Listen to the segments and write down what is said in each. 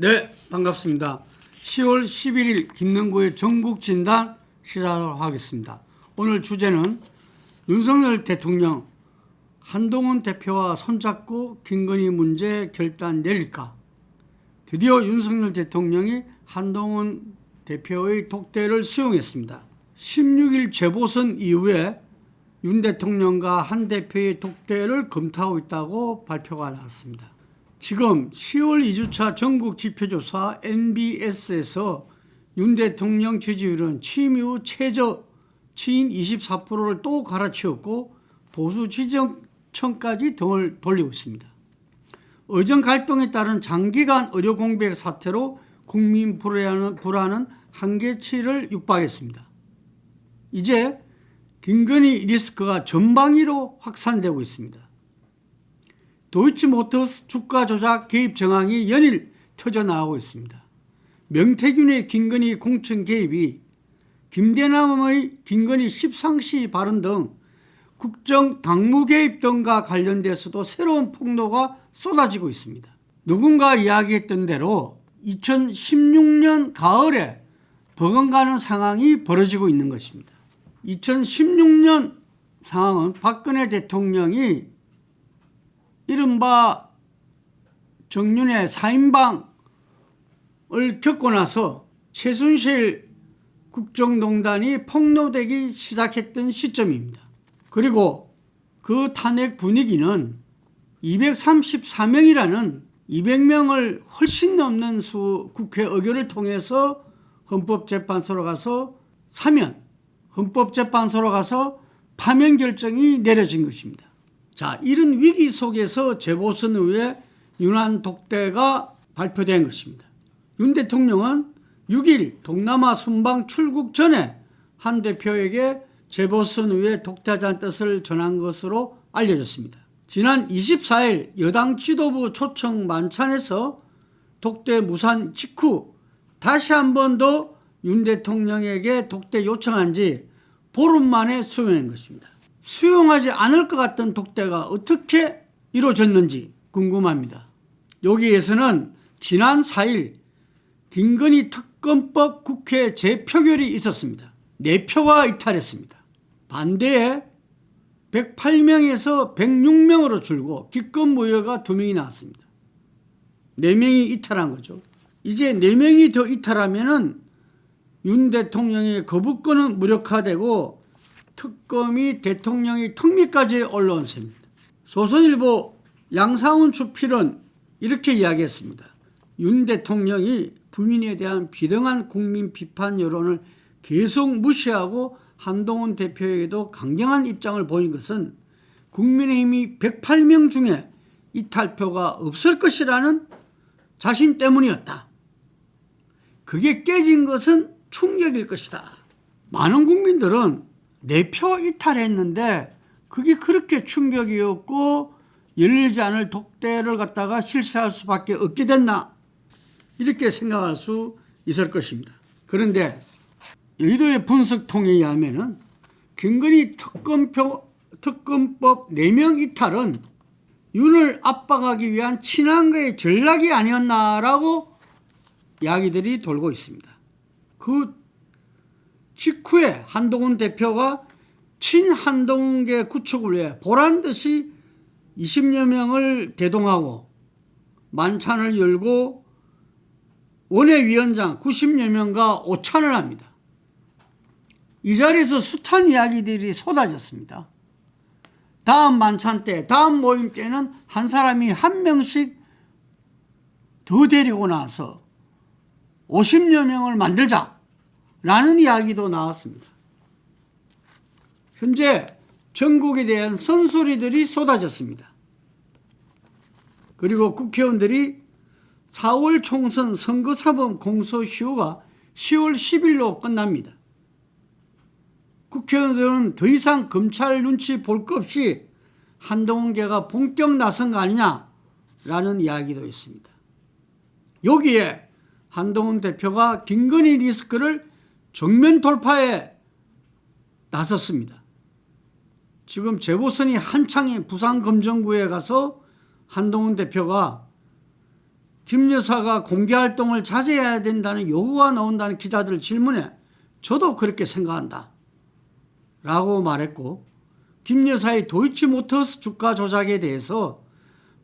네, 반갑습니다. 10월 11일 김능구의 전국 진단 시작하도록 하겠습니다. 오늘 주제는 윤석열 대통령 한동훈 대표와 손잡고 김건희 문제 결단 내릴까? 드디어 윤석열 대통령이 한동훈 대표의 독대를 수용했습니다. 16일 재보선 이후에 윤 대통령과 한 대표의 독대를 검토하고 있다고 발표가 나왔습니다. 지금 10월 2주차 전국 지표조사 NBS에서 윤 대통령 지지율은 취임 이후 최저 치인 24%를 또 갈아치웠고 보수 지정청까지 등을 돌리고 있습니다. 의정 갈등에 따른 장기간 의료 공백 사태로 국민 불안은, 불안은 한계치를 육박했습니다. 이제 김건희 리스크가 전방위로 확산되고 있습니다. 도이치모터스 주가 조작 개입 정황이 연일 터져나오고 있습니다. 명태균의 김건희 공천 개입이 김대남의 김건희 십상시 발언 등 국정 당무 개입 등과 관련돼서도 새로운 폭로가 쏟아지고 있습니다. 누군가 이야기했던 대로 2016년 가을에 버금가는 상황이 벌어지고 있는 것입니다. 2016년 상황은 박근혜 대통령이 이른바 정윤의 사인방을 겪고 나서 최순실 국정농단이 폭로되기 시작했던 시점입니다. 그리고 그 탄핵 분위기는 234명이라는 200명을 훨씬 넘는 수 국회 의결을 통해서 헌법재판소로 가서 사면, 헌법재판소로 가서 파면 결정이 내려진 것입니다. 자, 이런 위기 속에서 재보선 후에 윤한 독대가 발표된 것입니다. 윤 대통령은 6일 동남아 순방 출국 전에 한 대표에게 재보선 후에 독대하자는 뜻을 전한 것으로 알려졌습니다. 지난 24일 여당 지도부 초청 만찬에서 독대 무산 직후 다시 한 번 더 윤 대통령에게 독대 요청한 지 보름 만에 수용한 것입니다. 수용하지 않을 것 같던 독대가 어떻게 이루어졌는지 궁금합니다. 여기에서는 지난 4일 김건희 특검법 국회 재표결이 있었습니다. 4표가 이탈했습니다. 반대에 108명에서 106명으로 줄고 기권 무효가 2명이 나왔습니다. 4명이 이탈한 거죠. 이제 4명이 더 이탈하면은 윤 대통령의 거부권은 무력화되고 특검이 대통령의 특미까지 올라온 셈입니다. 조선일보 양상훈 주필은 이렇게 이야기했습니다. 윤 대통령이 부인에 대한 비등한 국민 비판 여론을 계속 무시하고 한동훈 대표에게도 강경한 입장을 보인 것은 국민의힘이 108명 중에 이탈표가 없을 것이라는 자신 때문이었다. 그게 깨진 것은 충격일 것이다. 많은 국민들은 내표 이탈했는데 그게 그렇게 충격이었고 열리지 않을 독대를 갖다가 실시할 수밖에 없게 됐나 이렇게 생각할 수 있을 것입니다. 그런데 여의도의 분석통에 의하면은 김건희 특검표 특검법 4명 이탈은 윤을 압박하기 위한 친한거의 전략이 아니었나라고 이야기들이 돌고 있습니다. 그 직후에 한동훈 대표가 친한동계 구축을 위해 보란 듯이 20여 명을 대동하고 만찬을 열고 원외위원장 90여 명과 오찬을 합니다. 이 자리에서 숱한 이야기들이 쏟아졌습니다. 다음 만찬 때, 다음 모임 때는 한 사람이 한 명씩 더 데리고 나서 50여 명을 만들자. 라는 이야기도 나왔습니다. 현재 전국에 대한 선소리들이 쏟아졌습니다. 그리고 국회의원들이 4월 총선 선거사범 공소시효가 10월 10일로 끝납니다. 국회의원들은 더 이상 검찰 눈치 볼 것 없이 한동훈계가 본격 나선 거 아니냐라는 이야기도 있습니다. 여기에 한동훈 대표가 김건희 리스크를 정면 돌파에 나섰습니다. 지금 재보선이 한창인 부산 검정구에 가서 한동훈 대표가 김 여사가 공개 활동을 자제해야 된다는 요구가 나온다는 기자들 질문에 저도 그렇게 생각한다. 라고 말했고 김 여사의 도이치모터스 주가 조작에 대해서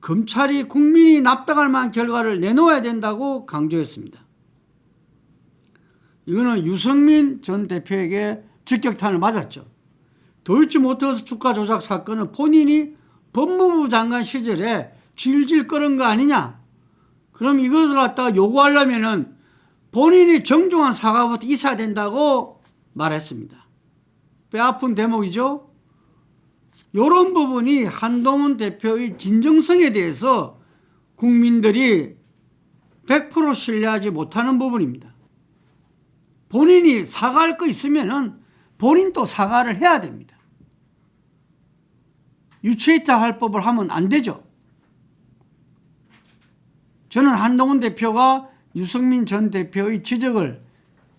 검찰이 국민이 납득할 만한 결과를 내놓아야 된다고 강조했습니다. 이거는 유승민 전 대표에게 직격탄을 맞았죠. 도이치모터스 주가 조작 사건은 본인이 법무부 장관 시절에 질질 끌은 거 아니냐? 그럼 이것을 갖다가 요구하려면은 본인이 정중한 사과부터 있어야 된다고 말했습니다. 뼈 아픈 대목이죠? 이런 부분이 한동훈 대표의 진정성에 대해서 국민들이 100% 신뢰하지 못하는 부분입니다. 본인이 사과할 거 있으면은 본인도 사과를 해야 됩니다. 유체이타 할 법을 하면 안 되죠. 저는 한동훈 대표가 유승민 전 대표의 지적을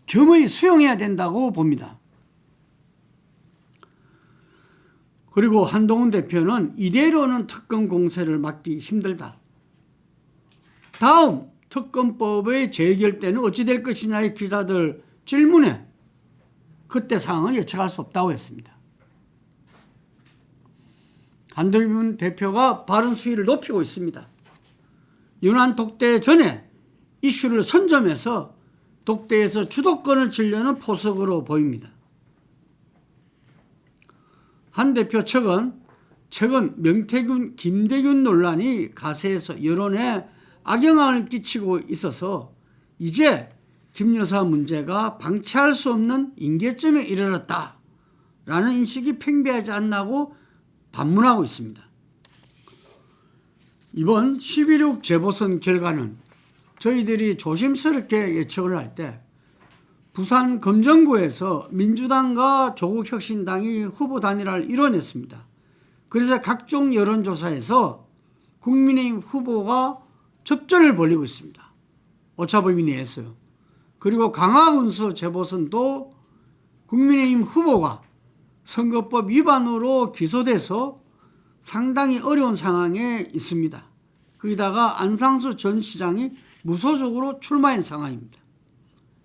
겸허히 수용해야 된다고 봅니다. 그리고 한동훈 대표는 이대로는 특검 공세를 막기 힘들다. 다음 특검법의 재결 때는 어찌 될 것이냐의 기자들 질문에 그때 상황을 예측할 수 없다고 했습니다. 한동훈 대표가 발언 수위를 높이고 있습니다. 윤한 독대 전에 이슈를 선점해서 독대에서 주도권을 쥐려는 포석으로 보입니다. 한 대표 측은 최근 명태균, 김대균 논란이 가세에서 여론에 악영향을 끼치고 있어서 이제 김 여사 문제가 방치할 수 없는 임계점에 이르렀다 라는 인식이 팽배하지 않나고 반문하고 있습니다. 이번 11.6 재보선 결과는 저희들이 조심스럽게 예측을 할 때 부산 검정구에서 민주당과 조국혁신당이 후보 단일화를 이뤄냈습니다. 그래서 각종 여론조사에서 국민의힘 후보가 접전을 벌이고 있습니다. 오차범위 내에서요. 그리고 강화군수 재보선도 국민의힘 후보가 선거법 위반으로 기소돼서 상당히 어려운 상황에 있습니다. 거기다가 안상수 전 시장이 무소속으로 출마한 상황입니다.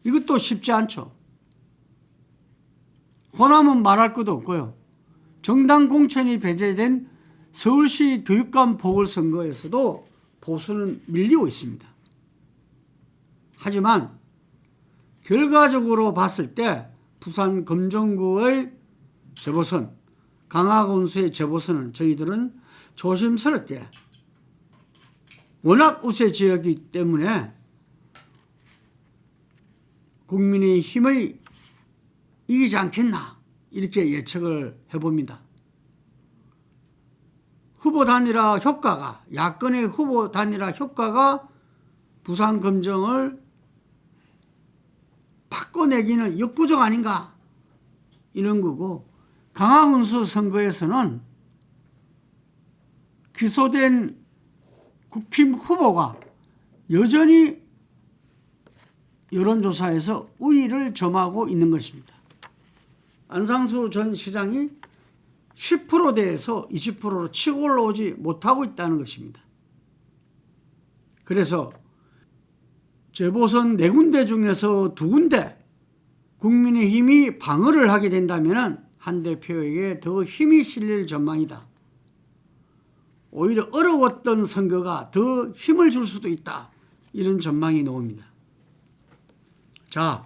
이것도 쉽지 않죠. 호남은 말할 것도 없고요. 정당 공천이 배제된 서울시 교육감 보궐선거에서도 보수는 밀리고 있습니다. 하지만 결과적으로 봤을 때 부산 검정구의 재보선, 강화군수의 재보선은 저희들은 조심스럽게 워낙 우세 지역이기 때문에 국민의 힘의 이기지 않겠나 이렇게 예측을 해봅니다. 후보 단일화 효과가 야권의 후보 단일화 효과가 부산 검정을 바꿔내기는 역부족 아닌가 이런 거고 강화군수 선거에서는 기소된 국힘 후보가 여전히 여론조사에서 우위를 점하고 있는 것입니다. 안상수 전 시장이 10%대에서 20%로 치고 올라오지 못하고 있다는 것입니다. 그래서 재보선 네 군데 중에서 두 군데 국민의힘이 방어를 하게 된다면 한 대표에게 더 힘이 실릴 전망이다. 오히려 어려웠던 선거가 더 힘을 줄 수도 있다. 이런 전망이 나옵니다. 자,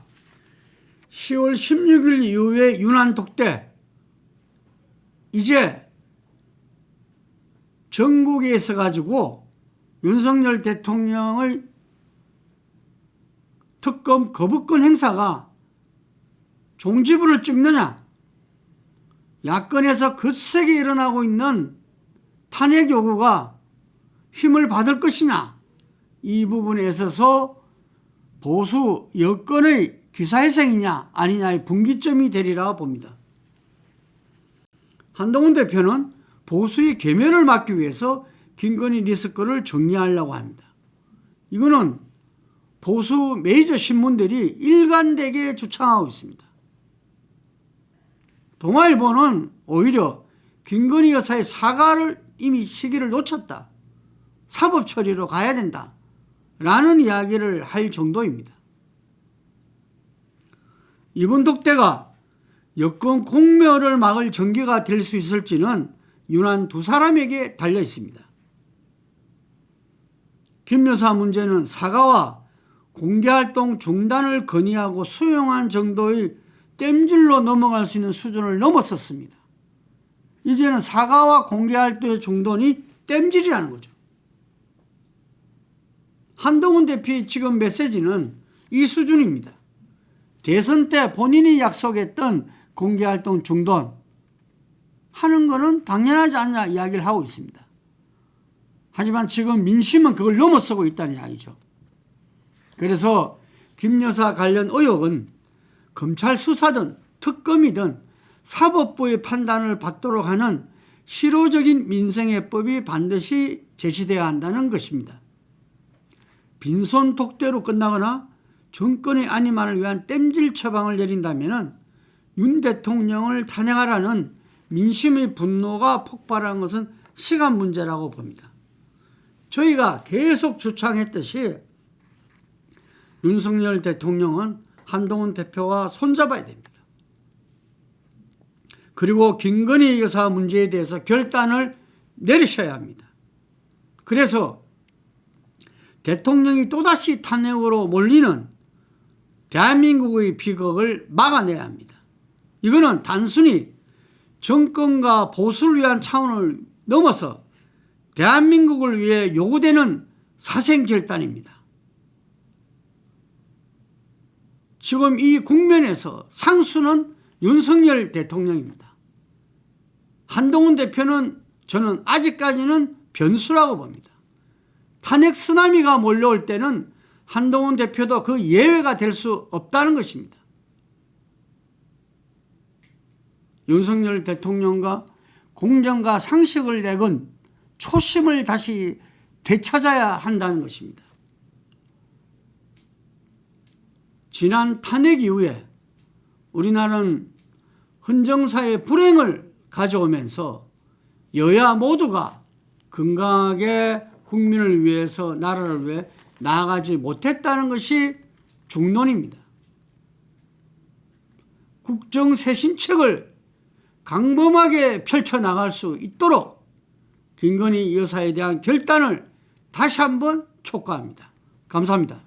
10월 16일 이후에 유난 독대 이제 전국에 있어 가지고 윤석열 대통령의 특검 거부권 행사가 종지부를 찍느냐 야권에서 거세게 일어나고 있는 탄핵 요구가 힘을 받을 것이냐 이 부분에 있어서 보수 여권의 기사회생이냐 아니냐의 분기점이 되리라 봅니다. 한동훈 대표는 보수의 계멸을 막기 위해서 김건희 리스크를 정리하려고 합니다. 이거는 보수 메이저 신문들이 일관되게 주창하고 있습니다. 동아일보는 오히려 김건희 여사의 사과를 이미 시기를 놓쳤다. 사법 처리로 가야 된다. 라는 이야기를 할 정도입니다. 이번 독대가 여권 공멸을 막을 전개가 될 수 있을지는 윤한 두 사람에게 달려 있습니다. 김 여사 문제는 사과와 공개활동 중단을 건의하고 수용한 정도의 땜질로 넘어갈 수 있는 수준을 넘었었습니다. 이제는 사과와 공개활동의 중단이 땜질이라는 거죠. 한동훈 대표의 지금 메시지는 이 수준입니다. 대선 때 본인이 약속했던 공개활동 중단 하는 것은 당연하지 않냐 이야기를 하고 있습니다. 하지만 지금 민심은 그걸 넘어서고 있다는 이야기죠. 그래서 김 여사 관련 의혹은 검찰 수사든 특검이든 사법부의 판단을 받도록 하는 실효적인 민생해법이 반드시 제시돼야 한다는 것입니다. 빈손 독대로 끝나거나 정권의 안위만을 위한 땜질 처방을 내린다면 윤 대통령을 탄핵하라는 민심의 분노가 폭발한 것은 시간 문제라고 봅니다. 저희가 계속 주창했듯이 윤석열 대통령은 한동훈 대표와 손잡아야 됩니다. 그리고 김건희 여사 문제에 대해서 결단을 내리셔야 합니다. 그래서 대통령이 또다시 탄핵으로 몰리는 대한민국의 비극을 막아내야 합니다. 이거는 단순히 정권과 보수를 위한 차원을 넘어서 대한민국을 위해 요구되는 사생결단입니다. 지금 이 국면에서 상수는 윤석열 대통령입니다. 한동훈 대표는 저는 아직까지는 변수라고 봅니다. 탄핵 쓰나미가 몰려올 때는 한동훈 대표도 그 예외가 될 수 없다는 것입니다. 윤석열 대통령과 공정과 상식을 내건 초심을 다시 되찾아야 한다는 것입니다. 지난 탄핵 이후에 우리나라는 헌정사의 불행을 가져오면서 여야 모두가 건강하게 국민을 위해서 나라를 위해 나아가지 못했다는 것이 중론입니다. 국정 쇄신책을 강범하게 펼쳐나갈 수 있도록 김건희 여사에 대한 결단을 다시 한번 촉구합니다. 감사합니다.